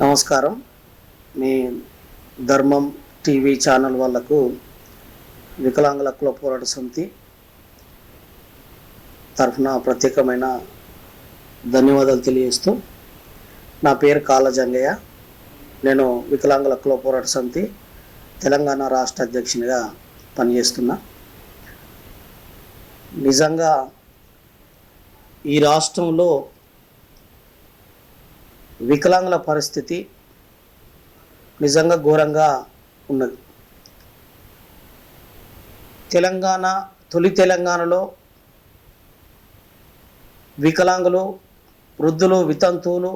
నమస్కారం. మీ ధర్మం TV channel వాళ్ళకు వికలాంగుల హక్కుల పోరాట సమితి తరఫున ప్రత్యేకమైన ధన్యవాదాలు తెలియజేస్తూ నా పేరు కాళ్ళ జంగయ్య. నేను వికలాంగుల హక్కుల పోరాట సమితి తెలంగాణ రాష్ట్ర అధ్యక్షునిగా పనిచేస్తున్నా. నిజంగా ఈ రాష్ట్రంలో వికలాంగుల పరిస్థితి నిజంగా ఘోరంగా ఉన్నది. తెలంగాణ తొలి తెలంగాణలో వికలాంగులు వృద్ధులు వితంతువులు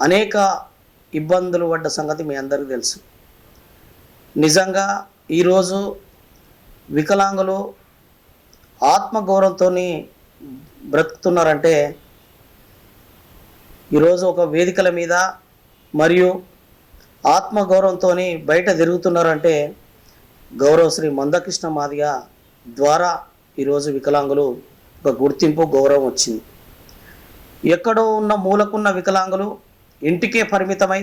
అనేక ఇబ్బందులు పడ్డ సంగతి మీ అందరికీ తెలుసు. నిజంగా ఈరోజు వికలాంగులు ఆత్మగౌరవంతో బ్రతుకుతున్నారంటే ఈరోజు ఒక వేదికల మీద మరియు ఆత్మగౌరవంతో బయట తిరుగుతున్నారంటే గౌరవశ్రీ మందకృష్ణ మాదిగ ద్వారా ఈరోజు వికలాంగులు ఒక గుర్తింపు గౌరవం వచ్చింది. ఎక్కడో ఉన్న మూలకున్న వికలాంగులు ఇంటికే పరిమితమై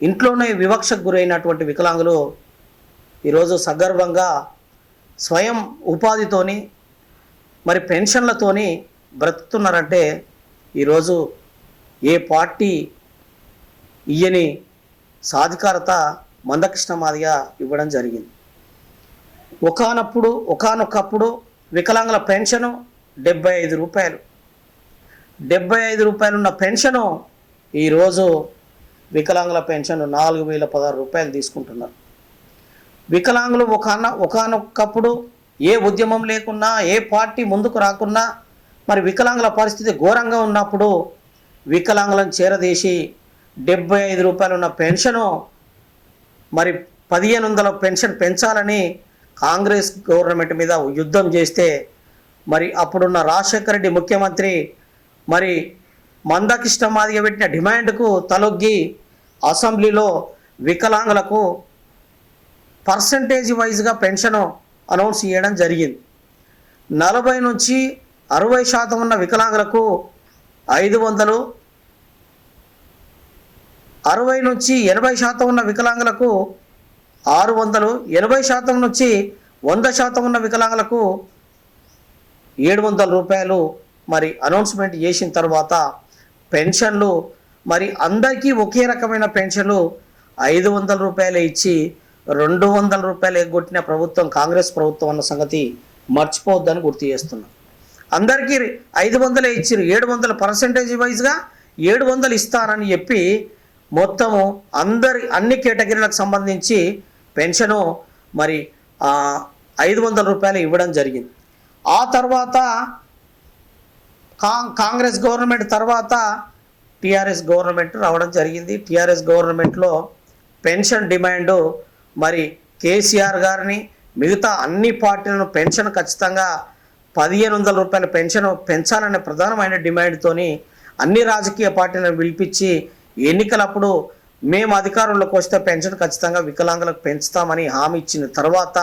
ఇంట్లోనే వివక్షకు గురైనటువంటి వికలాంగులు ఈరోజు సగర్వంగా స్వయం ఉపాధితోని మరి పెన్షన్లతోని బ్రతుకుతున్నారంటే ఈరోజు ఏ పార్టీ ఇయ్యని సాధికారత మందకృష్ణ మాదిగా ఇవ్వడం జరిగింది. ఒకనప్పుడు ఒకనొకప్పుడు వికలాంగుల పెన్షను డెబ్బై ఐదు రూపాయలు. డెబ్బై ఐదు రూపాయలున్న పెన్షను ఈరోజు వికలాంగుల పెన్షన్ నాలుగు వేల పదహారు రూపాయలు తీసుకుంటున్నారు. వికలాంగులు ఒకన ఒకనొకప్పుడు ఏ ఉద్యమం లేకున్నా ఏ పార్టీ ముందుకు రాకున్నా మరి వికలాంగుల పరిస్థితి ఘోరంగా ఉన్నప్పుడు వికలాంగులను చేరదీసి డెబ్బై ఐదు రూపాయలు ఉన్న పెన్షను మరి పదిహేను వందల పెన్షన్ పెంచాలని కాంగ్రెస్ గవర్నమెంట్ మీద యుద్ధం చేస్తే మరి అప్పుడున్న రాజశేఖర రెడ్డి ముఖ్యమంత్రి మరి మందకృష్ణ మాదిగ పెట్టిన డిమాండ్కు తలొగ్గి అసెంబ్లీలో వికలాంగులకు పర్సంటేజ్ వైజ్గా పెన్షన్ అనౌన్స్ చేయడం జరిగింది. నలభై నుంచి అరవై శాతం ఉన్న వికలాంగులకు ఐదు వందలు. అరవై నుంచి ఎనభై శాతం ఉన్న వికలాంగులకు ఆరు వందలు. ఎనభై శాతం నుంచి వంద శాతం ఉన్న వికలాంగులకు ఏడు వందల రూపాయలు మరి అనౌన్స్మెంట్ చేసిన తర్వాత పెన్షన్లు మరి అందరికీ ఒకే రకమైన పెన్షన్లు ఐదు వందల రూపాయలు ఇచ్చి రెండు వందల రూపాయలు ఎగ్గొట్టిన ప్రభుత్వం కాంగ్రెస్ ప్రభుత్వం అన్న సంగతి మర్చిపోవద్దని గుర్తు చేస్తున్నాం. అందరికీ ఐదు వందలే ఇచ్చిరు ఏడు వందల పర్సంటేజ్ వైజ్గా ఏడు వందలు ఇస్తానని చెప్పి మొత్తము అందరి అన్ని కేటగిరీలకు సంబంధించి పెన్షను మరి ఐదు వందల రూపాయలు ఇవ్వడం జరిగింది. ఆ తర్వాత కాంగ్రెస్ గవర్నమెంట్ తర్వాత టీఆర్ఎస్ గవర్నమెంట్ రావడం జరిగింది. టీఆర్ఎస్ గవర్నమెంట్లో పెన్షన్ డిమాండు మరి కేసీఆర్ గారిని మిగతా అన్ని పార్టీలను పెన్షన్ ఖచ్చితంగా పదిహేను వందల రూపాయల పెన్షన్ పెంచాలనే ప్రధానమైన డిమాండ్తోని అన్ని రాజకీయ పార్టీలను పిలిపించి ఎన్నికలప్పుడు మేము అధికారంలోకి వస్తే పెన్షన్ ఖచ్చితంగా వికలాంగులకు పెంచుతామని హామీ ఇచ్చిన తర్వాత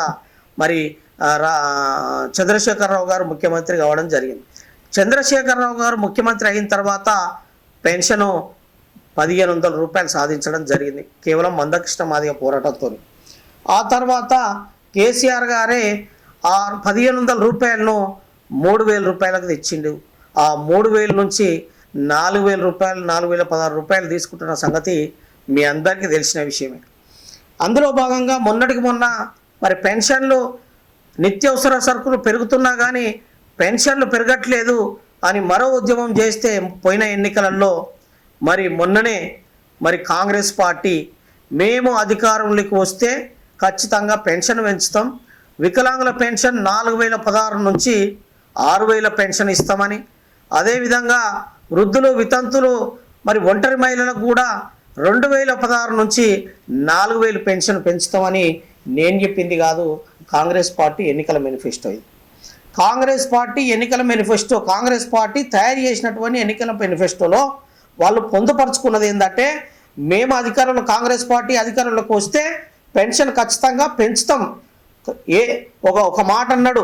మరి రా చంద్రశేఖరరావు గారు ముఖ్యమంత్రి కావడం జరిగింది. చంద్రశేఖరరావు గారు ముఖ్యమంత్రి అయిన తర్వాత పెన్షను పదిహేను వందల రూపాయలు సాధించడం జరిగింది. కేవలం మందకృష్ణ మాదిగ పోరాటంతో ఆ తర్వాత కేసీఆర్ గారే ఆ పదిహేను వందల రూపాయలను మూడు వేల రూపాయలకు తెచ్చిండు. ఆ మూడు వేల నుంచి నాలుగు వేల రూపాయలు నాలుగు వేల పదహారు రూపాయలు తీసుకుంటున్న సంగతి మీ అందరికీ తెలిసిన విషయమే. అందులో భాగంగా మొన్నటికి మొన్న మరి పెన్షన్లు నిత్యవసర సరుకులు పెరుగుతున్నా కానీ పెన్షన్లు పెరగట్లేదు అని మరో ఉద్యమం చేస్తే పోయిన ఎన్నికలలో మరి మొన్ననే మరి కాంగ్రెస్ పార్టీ మేము అధికారంలోకి వస్తే ఖచ్చితంగా పెన్షన్ పెంచుతాం. వికలాంగుల పెన్షన్ నాలుగు వేల పదహారు నుంచి ఆరు వేల పెన్షన్ ఇస్తామని. అదేవిధంగా వృద్ధులు వితంతులు మరి ఒంటరి మహిళలకు కూడా రెండు వేల పదహారు నుంచి నాలుగు వేలు పెన్షన్ పెంచుతామని నేను చెప్పింది కాదు. కాంగ్రెస్ పార్టీ ఎన్నికల మేనిఫెస్టో ఇది. కాంగ్రెస్ పార్టీ ఎన్నికల మేనిఫెస్టో కాంగ్రెస్ పార్టీ తయారు చేసినటువంటి ఎన్నికల మేనిఫెస్టోలో వాళ్ళు పొందుపరుచుకున్నది ఏంటంటే మేము అధికారంలో కాంగ్రెస్ పార్టీ అధికారంలోకి వస్తే పెన్షన్ ఖచ్చితంగా పెంచుతాం. ఏ ఒక ఒక మాట అన్నాడు.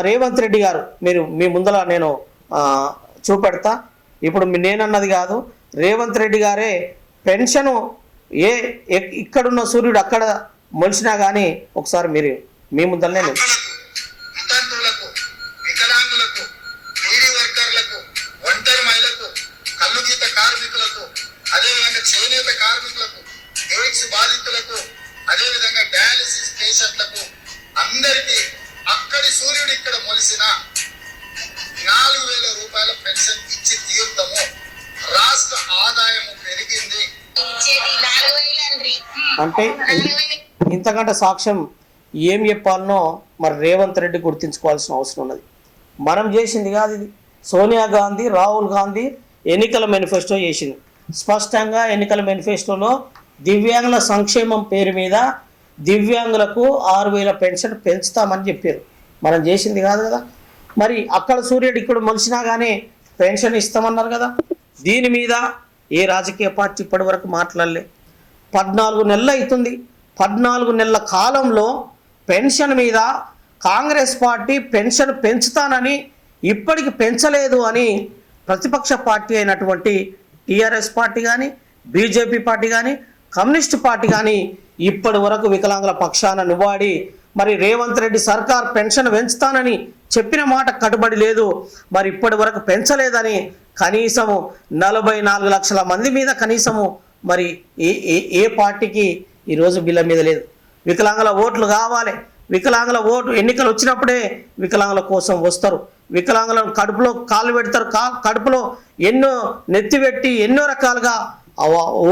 రేవంత్ రెడ్డి గారు మీరు మీ ముందర నేను చూపెడతా. ఇప్పుడు మీ- నేనన్నది కాదు రేవంత్ రెడ్డి గారే పెన్షను ఏ ఎక్- ఇక్కడున్న సూర్యుడు అక్కడ మొలిచినా కానీ ఒకసారి మీరు మీ ముందరనే నాలుగు వేల రూపాయల పెన్షన్ ఇచ్చి తీర్థము. రాష్ట్ర ఆదాయము పెరిగింది. అంటే ఇంతకంటే సాక్ష్యం ఏం చెప్పాలనో మరి రేవంత్ రెడ్డి గుర్తించుకోవాల్సిన అవసరం ఉన్నది. మనం చేసింది కాదు ఇది. సోనియా గాంధీ రాహుల్ గాంధీ ఎన్నికల మేనిఫెస్టో చేసింది. స్పష్టంగా ఎన్నికల మేనిఫెస్టోలో దివ్యాంగుల సంక్షేమం పేరు మీద దివ్యాంగులకు ఆరు వేల పెన్షన్ పెంచుతామని చెప్పారు. మనం చేసింది కాదు కదా. మరి అక్కడ సూర్యుడు ఇక్కడ మలిసినాగానే కానీ పెన్షన్ ఇస్తామన్నారు కదా. దీని మీద ఏ రాజకీయ పార్టీ ఇప్పటి వరకు మాట్లాడలే. పద్నాలుగు నెలలు అవుతుంది పద్నాలుగు నెలల కాలంలో పెన్షన్ మీద కాంగ్రెస్ పార్టీ పెన్షన్ పెంచుతానని ఇప్పటికి పెంచలేదు అని ప్రతిపక్ష పార్టీ అయినటువంటి టీఆర్ఎస్ పార్టీ కానీ బీజేపీ పార్టీ కానీ కమ్యూనిస్ట్ పార్టీ కానీ ఇప్పటి వరకు వికలాంగుల పక్షాన నివాడి మరి రేవంత్ రెడ్డి సర్కార్ పెన్షన్ పెంచుతానని చెప్పిన మాట కట్టుబడి లేదు. మరి ఇప్పటి వరకు పెంచలేదని కనీసము నలభై నాలుగు లక్షల మంది మీద కనీసము మరి ఏ ఏ ఏ పార్టీకి ఈరోజు బిల్ల మీద లేదు. వికలాంగుల ఓట్లు కావాలి. వికలాంగుల ఓటు ఎన్నికలు వచ్చినప్పుడే వికలాంగుల కోసం వస్తారు. వికలాంగులను కడుపులో కాలు పెడతారు. కా కడుపులో ఎన్నో నెత్తిపెట్టి ఎన్నో రకాలుగా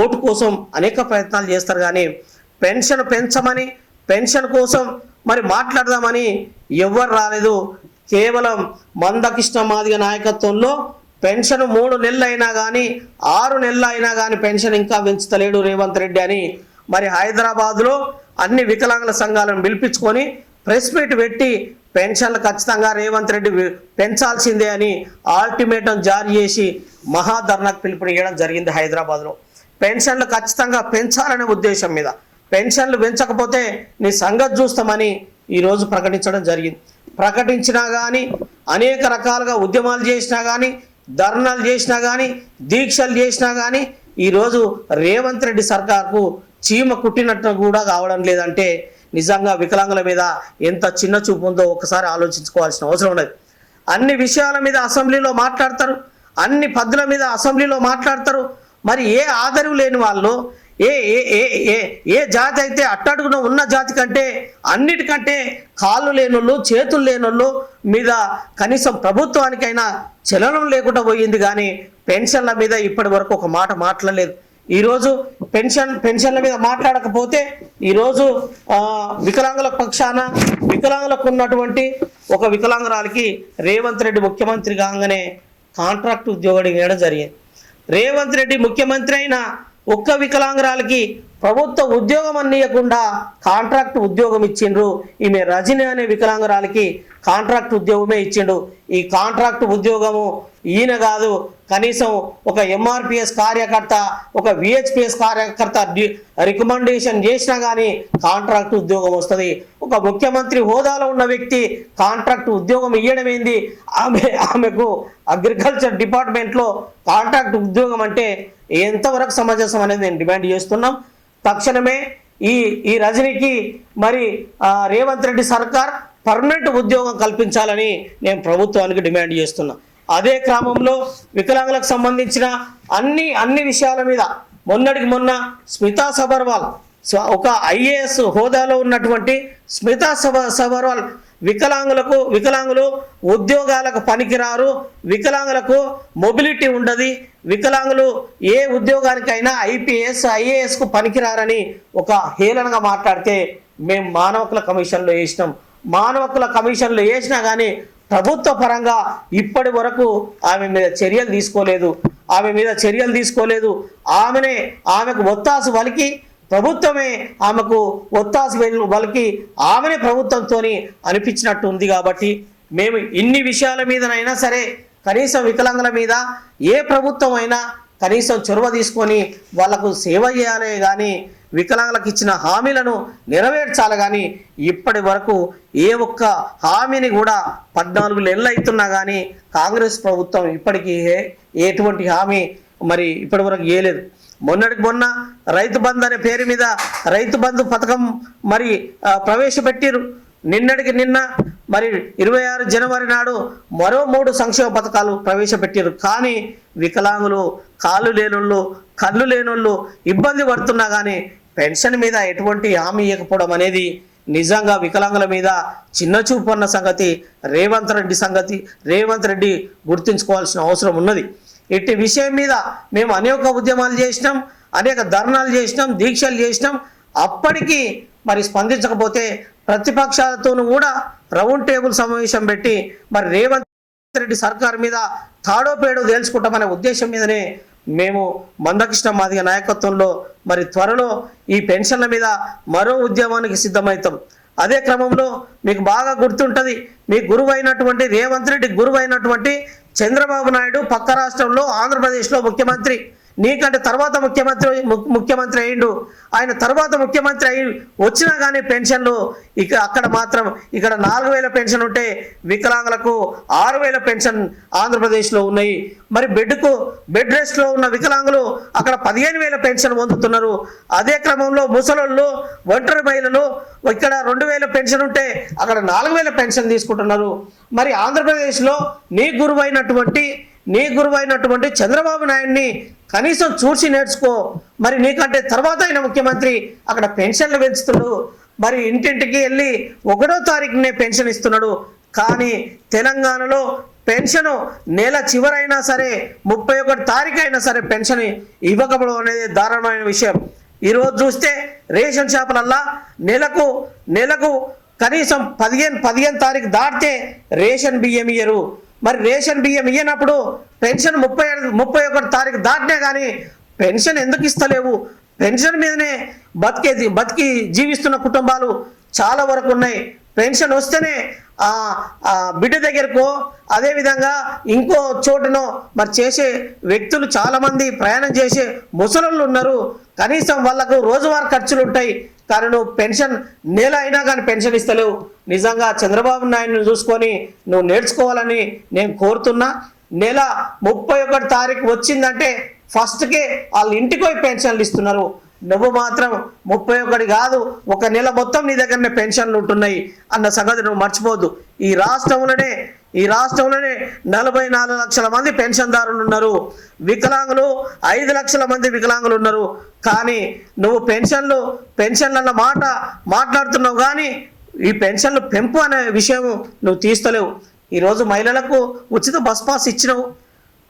ఓటు కోసం అనేక ప్రయత్నాలు చేస్తారు. కానీ పెన్షన్ పెంచమని పెన్షన్ కోసం మరి మాట్లాడదామని ఎవ్వరు రాలేదు. కేవలం మందకృష్ణ మాదిగ నాయకత్వంలో పెన్షన్ మూడు నెలలు అయినా కానీ ఆరు నెలలు అయినా కానీ పెన్షన్ ఇంకా పెంచుతలేడు రేవంత్ రెడ్డి అని మరి హైదరాబాద్లో అన్ని వికలాంగుల సంఘాలను పిలిపించుకొని ప్రెస్ మీట్ పెట్టి పెన్షన్లు ఖచ్చితంగా రేవంత్ రెడ్డి పెంచాల్సిందే అని ఆల్టిమేటం జారీ చేసి మహాధర్నాకు పిలుపునియడం జరిగింది హైదరాబాద్లో. పెన్షన్లు ఖచ్చితంగా పెంచాలనే ఉద్దేశం మీద. పెన్షన్లు పెంచకపోతే నీ సంగతి చూస్తామని ఈరోజు ప్రకటించడం జరిగింది. ప్రకటించినా కానీ అనేక రకాలుగా ఉద్యమాలు చేసినా కానీ ధర్నాలు చేసినా కానీ దీక్షలు చేసినా కానీ ఈరోజు రేవంత్ రెడ్డి సర్కార్కు చీమ కుట్టినట్టు కూడా కావడం లేదంటే నిజంగా వికలాంగుల మీద ఎంత చిన్న చూపు ఉందో ఒకసారి ఆలోచించుకోవాల్సిన అవసరం ఉన్నది. అన్ని విషయాల మీద అసెంబ్లీలో మాట్లాడతారు అన్ని పద్ధతుల మీద అసెంబ్లీలో మాట్లాడతారు. మరి ఏ ఆదరవు లేని వాళ్ళు ఏ ఏ ఏ ఏ ఏ జాతి అయితే అట్టడుగున ఉన్న జాతి కంటే అన్నిటికంటే కాళ్ళు లేనోళ్ళు చేతులు లేనోళ్ళు మీద కనీసం ప్రభుత్వానికైనా చలనం లేకుండా పోయింది కానీ పెన్షన్ల మీద ఇప్పటి వరకు ఒక మాట మాట్లాడలేదు. ఈరోజు పెన్షన్ పెన్షన్ల మీద మాట్లాడకపోతే ఈరోజు వికలాంగుల పక్షాన వికలాంగులకు ఉన్నటువంటి ఒక వికలాంగురాలకి రేవంత్ రెడ్డి ముఖ్యమంత్రి కాగానే కాంట్రాక్ట్ ఉద్యోగం ఇవ్వడం జరిగింది. రేవంత్ రెడ్డి ముఖ్యమంత్రి అయినా ఒక్క వికలాంగురాలకి ప్రభుత్వ ఉద్యోగం అన్నీయకుండా కాంట్రాక్ట్ ఉద్యోగం ఇచ్చిండ్రు. ఈమె రజని అనే వికలాంగురాలకి కాంట్రాక్ట్ ఉద్యోగమే ఇచ్చిండు. ఈ కాంట్రాక్ట్ ఉద్యోగము ఈయన కాదు. కనీసం ఒక ఎంఆర్పిఎస్ కార్యకర్త ఒక విహెచ్పిఎస్ కార్యకర్త రికమెండేషన్ చేసినా కానీ కాంట్రాక్ట్ ఉద్యోగం వస్తుంది. ఒక ముఖ్యమంత్రి హోదాలో ఉన్న వ్యక్తి కాంట్రాక్ట్ ఉద్యోగం ఇవ్వడం ఏంది ఆమె ఆమెకు అగ్రికల్చర్ డిపార్ట్మెంట్లో కాంట్రాక్ట్ ఉద్యోగం అంటే ఎంతవరకు సమంజసం అనేది నేను డిమాండ్ చేస్తున్నాం. తక్షణమే ఈ ఈ రజనీకి మరి రేవంత్ రెడ్డి సర్కార్ పర్మనెంట్ ఉద్యోగం కల్పించాలని నేను ప్రభుత్వానికి డిమాండ్ చేస్తున్నా. అదే క్రమంలో వికలాంగులకు సంబంధించిన అన్ని అన్ని విషయాల మీద మొన్నటికి మొన్న స్మితా సబర్వాల్ ఒక ఐఏఎస్ హోదాలో ఉన్నటువంటి స్మితా సబ సబర్వాల్ వికలాంగులకు వికలాంగులు ఉద్యోగాలకు పనికిరారు వికలాంగులకు మొబిలిటీ ఉండదు వికలాంగులు ఏ ఉద్యోగానికైనా ఐపీఎస్ ఐఏఎస్కు పనికిరారని ఒక హేళనగా మాట్లాడితే మేము మానవకుల కమిషన్లో వేసినాం. మానవకుల కమిషన్లో వేసినా కానీ ప్రభుత్వ పరంగా ఇప్పటి వరకు ఆమె మీద చర్యలు తీసుకోలేదు. ఆమె మీద చర్యలు తీసుకోలేదు. ఆమెనే ఆమెకు ఒత్తాసు వలికి ప్రభుత్వమే ఆమెకు ఒత్తాసు వెల్- వలికి ఆమెనే ప్రభుత్వంతో అనిపించినట్టు ఉంది కాబట్టి మేము ఇన్ని విషయాల మీదనైనా సరే కనీసం వికలాంగుల మీద ఏ ప్రభుత్వం అయినా కనీసం చొరవ తీసుకొని వాళ్ళకు సేవ చేయాలి కానీ వికలాంగులకు ఇచ్చిన హామీలను నెరవేర్చాలి కానీ ఇప్పటి వరకు ఏ ఒక్క హామీని కూడా పద్నాలుగు నెలలు అవుతున్నా కానీ కాంగ్రెస్ ప్రభుత్వం ఇప్పటికీ ఏ- ఎటువంటి హామీ మరి ఇప్పటి వరకు ఏలేదు మొన్నటికి మొన్న రైతు బంధు అనే పేరు మీద రైతు బంధు పథకం మరి ప్రవేశపెట్టిరు. నిన్నటికి నిన్న మరి ఇరవై ఆరు జనవరి నాడు మరో మూడు సంక్షేమ పథకాలు ప్రవేశపెట్టారు. కానీ వికలాంగులు కాళ్ళు లేనోళ్ళు కళ్ళు లేనోళ్ళు ఇబ్బంది పడుతున్నా కానీ పెన్షన్ మీద ఎటువంటి హామీ ఇవ్వకపోవడం అనేది నిజంగా వికలాంగుల మీద చిన్న చూపు అన్న సంగతి రేవంత్ రెడ్డి సంగతి రేవంత్ రెడ్డి గుర్తుంచుకోవాల్సిన అవసరం ఉన్నది. ఇట్టి విషయం మీద మేము అనేక ఉద్యమాలు చేసినాం అనేక ధర్నాలు చేసినాం దీక్షలు చేసినాం. అప్పటికి మరి స్పందించకపోతే ప్రతిపక్షాలతోనూ కూడా రౌండ్ టేబుల్ సమావేశం పెట్టి మరి రేవంత్ రెడ్డి సర్కార్ మీద తాడో పేడో తేల్చుకుంటామనే ఉద్దేశం మీదనే మేము మందకృష్ణ మాదిగ నాయకత్వంలో మరి త్వరలో ఈ పెన్షన్ల మీద మరో ఉద్యమానికి సిద్ధమవుతాం. అదే క్రమంలో మీకు బాగా గుర్తుంటుంది మీ గురువు అయినటువంటి రేవంత్ రెడ్డి గురువు అయినటువంటి చంద్రబాబు నాయుడు పక్క రాష్ట్రంలో ఆంధ్రప్రదేశ్లో ముఖ్యమంత్రి. నీకంటే తర్వాత ముఖ్యమంత్రి ము- ముఖ్యమంత్రి అయిండు ఆయన తర్వాత ముఖ్యమంత్రి అయి వచ్చినా కానీ పెన్షన్లు ఇక అక్కడ మాత్రం ఇక్కడ నాలుగు వేల పెన్షన్ ఉంటే వికలాంగులకు ఆరు వేల పెన్షన్ ఆంధ్రప్రదేశ్లో ఉన్నాయి. మరి బెడ్కు బెడ్ రెస్ట్లో ఉన్న వికలాంగులు అక్కడ పదిహేను వేల పెన్షన్ పొందుతున్నారు. అదే క్రమంలో ముసలోళ్ళు ఒంటరి మహిళలు ఇక్కడ రెండు వేల పెన్షన్ ఉంటే అక్కడ నాలుగు వేల పెన్షన్ తీసుకుంటున్నారు. మరి ఆంధ్రప్రదేశ్లో నీ గురువైనటువంటి నీ గురువైనటువంటి చంద్రబాబు నాయుడిని కనీసం చూసి నేర్చుకో. మరి నీకంటే తర్వాత అయిన ముఖ్యమంత్రి అక్కడ పెన్షన్లు పెంచుతున్నాడు. మరి ఇంటింటికి వెళ్ళి ఒకటో తారీఖునే పెన్షన్ ఇస్తున్నాడు. కానీ తెలంగాణలో పెన్షన్ నెల చివరైనా సరే ముప్పై ఒకటి తారీఖు అయినా సరే పెన్షన్ ఇవ్వకపోవడం అనేది దారుణమైన విషయం. ఈరోజు చూస్తే రేషన్ షాపులల్లా నెలకు నెలకు కనీసం పదిహేను పదిహేను తారీఖు దాటితే రేషన్ బియ్యం ఇయ్యరు. మరి రేషన్ బియ్యం ఇయ్యనప్పుడు పెన్షన్ ముప్పై ముప్పై ఒకటి తారీఖు దాటినే కానీ పెన్షన్ ఎందుకు ఇస్తలేవు? పెన్షన్ మీదనే బతికేది బతికి జీవిస్తున్న కుటుంబాలు చాలా వరకు ఉన్నాయి. పెన్షన్ వస్తేనే ఆ బిడ్డ దగ్గరకో అదేవిధంగా ఇంకో చోటునో మరి చేసే వ్యక్తులు చాలామంది ప్రయాణం చేసే ముసలోళ్ళు ఉన్నారు. కనీసం వాళ్ళకు రోజువారీ ఖర్చులు ఉంటాయి. కానీ నువ్వు పెన్షన్ నెల అయినా కానీ పెన్షన్ ఇస్తలేవు. నిజంగా చంద్రబాబు నాయుడుని చూసుకొని నువ్వు నేర్చుకోవాలని నేను కోరుతున్నా. నెల ముప్పై ఒకటి తారీఖు వచ్చిందంటే ఫస్ట్కే వాళ్ళ ఇంటికి పోయి పెన్షన్లు ఇస్తున్నారు. నువ్వు మాత్రం ముప్పై ఒకటి కాదు ఒక నెల మొత్తం నీ దగ్గరనే పెన్షన్లు ఉంటున్నాయి అన్న సంగతి నువ్వు మర్చిపోద్దు ఈ రాష్ట్రంలోనే ఈ రాష్ట్రంలోనే నలభై నాలుగు లక్షల మంది పెన్షన్దారులు ఉన్నారు. వికలాంగులు ఐదు లక్షల మంది వికలాంగులు ఉన్నారు. కానీ నువ్వు పెన్షన్లు పెన్షన్ల మాట మాట్లాడుతున్నావు కానీ ఈ పెన్షన్లు పెంపు అనే విషయం నువ్వు తీస్తలేవు. ఈరోజు మహిళలకు ఉచిత బస్ పాస్ ఇచ్చినావు.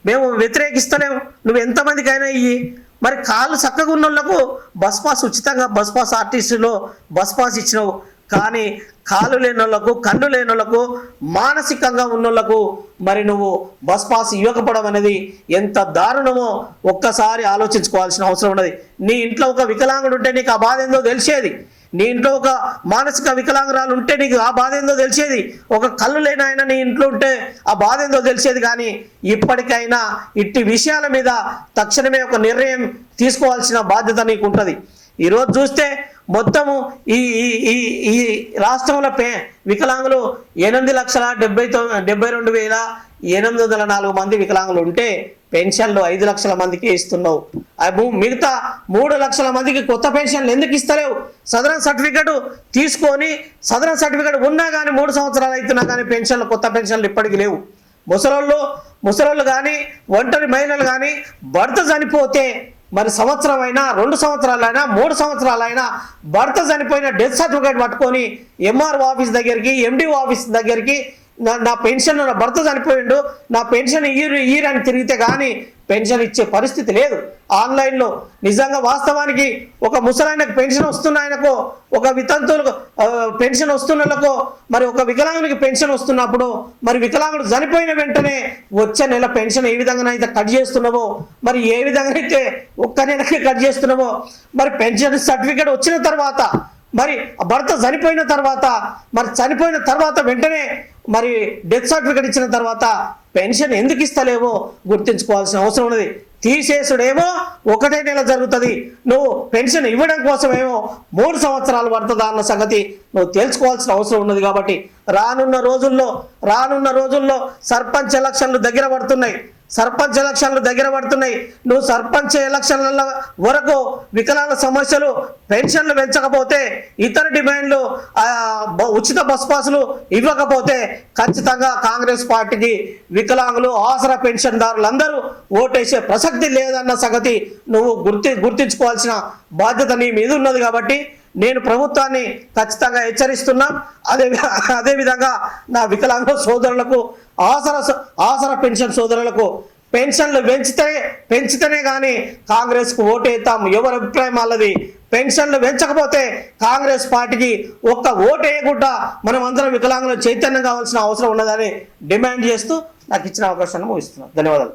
మేము వ్యతిరేకిస్తలేము నువ్వు ఎంతమందికైనా ఇయ్యి. మరి కాళ్ళు చక్కగా ఉన్న వాళ్ళకు బస్ పాస్ ఉచితంగా బస్ పాస్ ఆర్టీసీలో బస్ పాస్ ఇచ్చినావు. కానీ కాళ్ళు లేని వాళ్ళకు కళ్ళు లేని వాళ్ళకు మానసికంగా ఉన్న వాళ్ళకు మరి నువ్వు బస్ పాస్ ఇవ్వకపోవడం అనేది ఎంత దారుణమో ఒక్కసారి ఆలోచించుకోవాల్సిన అవసరం ఉన్నది. నీ ఇంట్లో ఒక వికలాంగుడు ఉంటే నీకు ఆ బాధ ఏందో తెలిసేది. నీ ఇంట్లో ఒక మానసిక వికలాంగురాలు ఉంటే నీకు ఆ బాధ ఏందో తెలిసేది. ఒక కళ్ళు లేని ఆయన నీ ఇంట్లో ఉంటే ఆ బాధ ఏందో తెలిసేది కానీ ఇప్పటికైనా ఇట్టి విషయాల మీద తక్షణమే ఒక నిర్ణయం తీసుకోవాల్సిన బాధ్యత నీకు ఉంటుంది ఈరోజు చూస్తే మొత్తము ఈ ఈ ఈ ఈ రాష్ట్రంలో పే వికలాంగులు ఎనిమిది లక్షల డెబ్బై తొమ్మిది డెబ్బై రెండు వేల ఎనిమిది వందల నాలుగు మంది వికలాంగులు ఉంటే పెన్షన్లు ఐదు లక్షల మందికి ఇస్తున్నావు. ఆ మిగతా మూడు లక్షల మందికి కొత్త పెన్షన్లు ఎందుకు ఇస్తలేవు? సదరన్ సర్టిఫికెట్ తీసుకొని సదరన్ సర్టిఫికెట్ ఉన్నా కానీ మూడు సంవత్సరాలు అవుతున్నా కానీ పెన్షన్లు కొత్త పెన్షన్లు ఇప్పటికీ లేవు. ముసలోళ్ళు ముసలోళ్ళు కానీ ఒంటరి మహిళలు కానీ భర్త చనిపోతే మరి సంవత్సరం అయినా రెండు సంవత్సరాలైనా మూడు సంవత్సరాలైనా భర్త చనిపోయిన డెత్ సర్టిఫికేట్ పట్టుకొని ఎంఆర్ఓ ఆఫీస్ దగ్గరికి ఎండిఓ ఆఫీస్ దగ్గరికి నా నా పెన్షన్ నా భర్త చనిపోయిండు నా పెన్షన్ ఇయ్యరు ఇయ్యరని తిరిగితే కానీ పెన్షన్ ఇచ్చే పరిస్థితి లేదు. ఆన్లైన్లో నిజంగా వాస్తవానికి ఒక ముసలాయనకు పెన్షన్ వస్తున్న ఆయనకో ఒక వితంతువులకు పెన్షన్ వస్తున్నలకు మరి ఒక వికలాంగునికి పెన్షన్ వస్తున్నప్పుడు మరి వికలాంగుడు చనిపోయిన వెంటనే వచ్చే నెల పెన్షన్ ఏ విధంగానైతే కట్ చేస్తున్నావో మరి ఏ విధంగానైతే ఒక్క నెలకి కట్ చేస్తున్నావో మరి పెన్షన్ సర్టిఫికేట్ వచ్చిన తర్వాత మరి ఆ భర్త చనిపోయిన తర్వాత మరి చనిపోయిన తర్వాత వెంటనే మరి డెత్ సర్టిఫికేట్ ఇచ్చిన తర్వాత పెన్షన్ ఎందుకు ఇస్తలేవో గుర్తుంచుకోవాల్సిన అవసరం ఉన్నది. తీసేసుడేమో ఒకటే నెల జరుగుతుంది. నువ్వు పెన్షన్ ఇవ్వడం కోసమేమో మూడు సంవత్సరాలు పడుతుందా అన్న సంగతి నువ్వు తెలుసుకోవాల్సిన అవసరం ఉన్నది కాబట్టి రానున్న రోజుల్లో రానున్న రోజుల్లో సర్పంచ్ ఎలక్షన్లు దగ్గర పడుతున్నాయి. సర్పంచ్ ఎలక్షన్లు దగ్గర పడుతున్నాయి. నువ్వు సర్పంచ్ ఎలక్షన్ల వరకు వికలాంగ సమస్యలు పెన్షన్లు పెంచకపోతే ఇతర డిమాండ్లు ఉచిత బస్ పాసులు ఇవ్వకపోతే ఖచ్చితంగా కాంగ్రెస్ పార్టీకి వికలాంగులు ఆసరా పెన్షన్దారులందరూ ఓటేసే ప్రసక్తి లేదన్న సంగతి నువ్వు గుర్తి గుర్తించుకోవాల్సిన బాధ్యత నీ మీద ఉన్నది కాబట్టి నేను ప్రభుత్వాన్ని ఖచ్చితంగా హెచ్చరిస్తున్నా. అదే అదేవిధంగా నా వికలాంగ సోదరులకు ఆసర ఆసర పెన్షన్ సోదరులకు పెన్షన్లు పెంచితే పెంచితేనే కానీ కాంగ్రెస్కు ఓటేస్తాం ఎవరి అభిప్రాయం వాళ్ళది? పెన్షన్లు పెంచకపోతే కాంగ్రెస్ పార్టీకి ఒక్క ఓటేయకుండా మనం అందరం వికలాంగులు చైతన్యం కావాల్సిన అవసరం ఉన్నదని డిమాండ్ చేస్తూ నాకు ఇచ్చిన అవకాశాన్ని ముగిస్తున్నాను ధన్యవాదాలు.